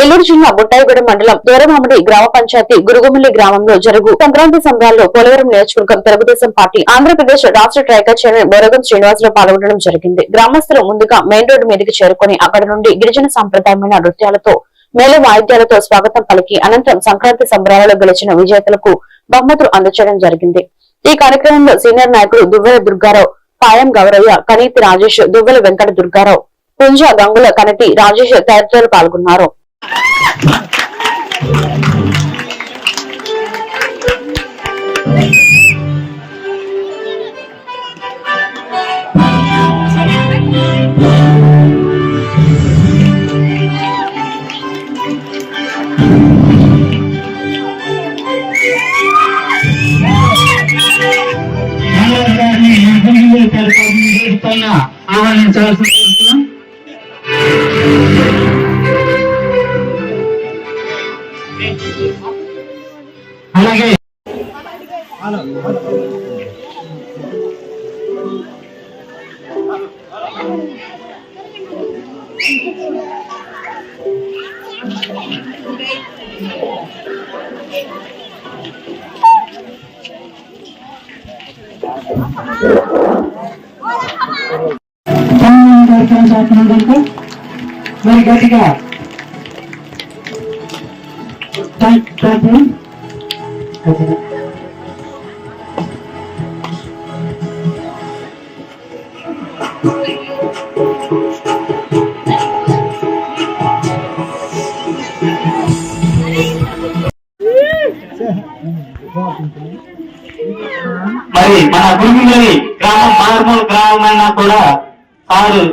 ఏలూరు జిల్లా బుట్టాయిగూడ మండలం దూరమామిడి గ్రామ పంచాయతీ గురుగుమిల్లి గ్రామంలో జరుగు సంక్రాంతి సంబరాల్లో పోలవరం నియోజకవర్గం తెలుగుదేశం పార్టీ ఆంధ్రప్రదేశ్ రాష్ట్ర ట్రైకర్ చైర్మన్ బొరగం శ్రీనివాసరావు పాల్గొనడం జరిగింది. గ్రామస్తులు ముందుగా మెయిన్ రోడ్డు మీదకి చేరుకుని అక్కడ నుండి గిరిజన సాంప్రదాయమైన నృత్యాలతో మేలు వాయిద్యాలతో స్వాగతం పలికి అనంతరం సంక్రాంతి సంబరాలలో గెలిచిన విజేతలకు బహుమతులు అందచేయడం జరిగింది. ఈ కార్యక్రమంలో సీనియర్ నాయకులు దువ్వెల దుర్గారావు పాయం గౌరయ్య కనీతి రాజేష్ దువ్వెల వెంకట దుర్గారావు పుంజ గంగుల కనటి రాజేష్ తదితరులు పాల్గొన్నారు. Ana, ana, ana, ana, ana, అలాగే కార్యక్రమం చేస్తున్నందుకు మరి గట్టిగా థ్యాంక్ థ్యాంక్ యూ మరి మన గురుగులని గ్రామం మారుమూల అయినా కూడా సారు